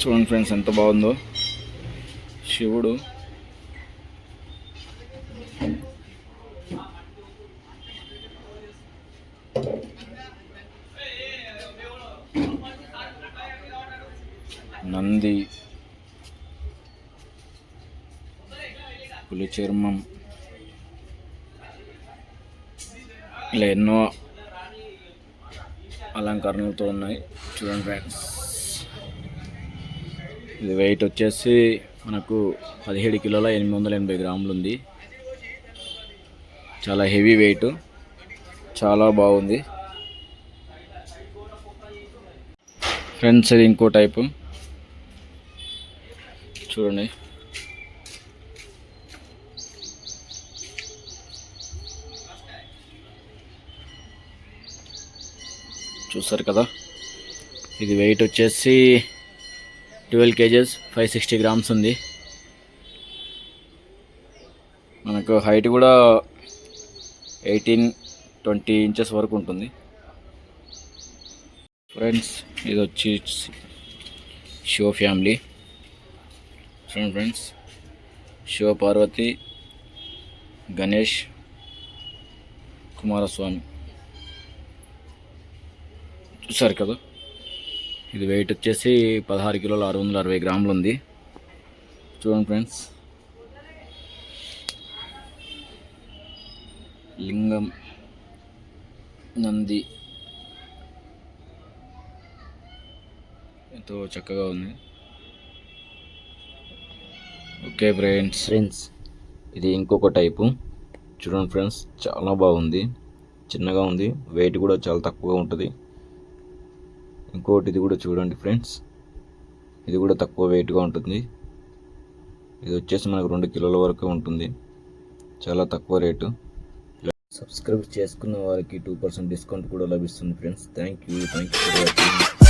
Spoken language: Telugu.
చూడండి ఫ్రెండ్స్ ఎంత బాగుందో. శివుడు నంది పులి చర్మం. ఇలా ఎన్నో అలంకరణలతో ఉన్నాయి. చూడండి ఫ్రెండ్స్. ఇది వెయిట్ వచ్చేసి మనకు పదిహేడు కిలోల ఎనిమిది వందల ఎనభై గ్రాములు ఉంది. చాలా హెవీ వెయిట్. చాలా బాగుంది. ఫ్రెండ్స్ ఇది ఇంకో టైపు. చూడండి. చూస్తారు కదా? ఇది వెయిట్ వచ్చేసి twelve kgs five sixty grams ఉంది. మనకు హైట్ కూడా ఎయిటీన్ ట్వంటీ ఇంచెస్ వరకు ఉంటుంది. ఫ్రెండ్స్ ఇది వచ్చి షో ఫ్యామిలీ. చూడండి ఫ్రెండ్స్ శివపార్వతి గణేష్ కుమారస్వామి చూసారు కదా? ఇది వెయిట్ వచ్చేసి పదహారు కిలోల ఆరు వందల అరవై గ్రాములు ఉంది. చూడండి ఫ్రెండ్స్ లింగం నంది ఎంతో చక్కగా ఉంది. ఓకే ఫ్రెండ్స్ ఫ్రెండ్స్ ఇది ఇంకొక టైపు. చూడండి ఫ్రెండ్స్ చాలా బాగుంది. చిన్నగా ఉంది. వెయిట్ కూడా చాలా తక్కువగా ఉంటుంది. ఇంకోటి ఇది కూడా చూడండి ఫ్రెండ్స్ ఇది కూడా తక్కువ వెయిట్గా ఉంటుంది. ఇది వచ్చేసి మనకు రెండు కిలోల వరకు ఉంటుంది. చాలా తక్కువ రేటు సబ్స్క్రైబ్ చేసుకున్న వారికి టూ పర్సెంట్ డిస్కౌంట్ కూడా లభిస్తుంది friends thank you thank you for watching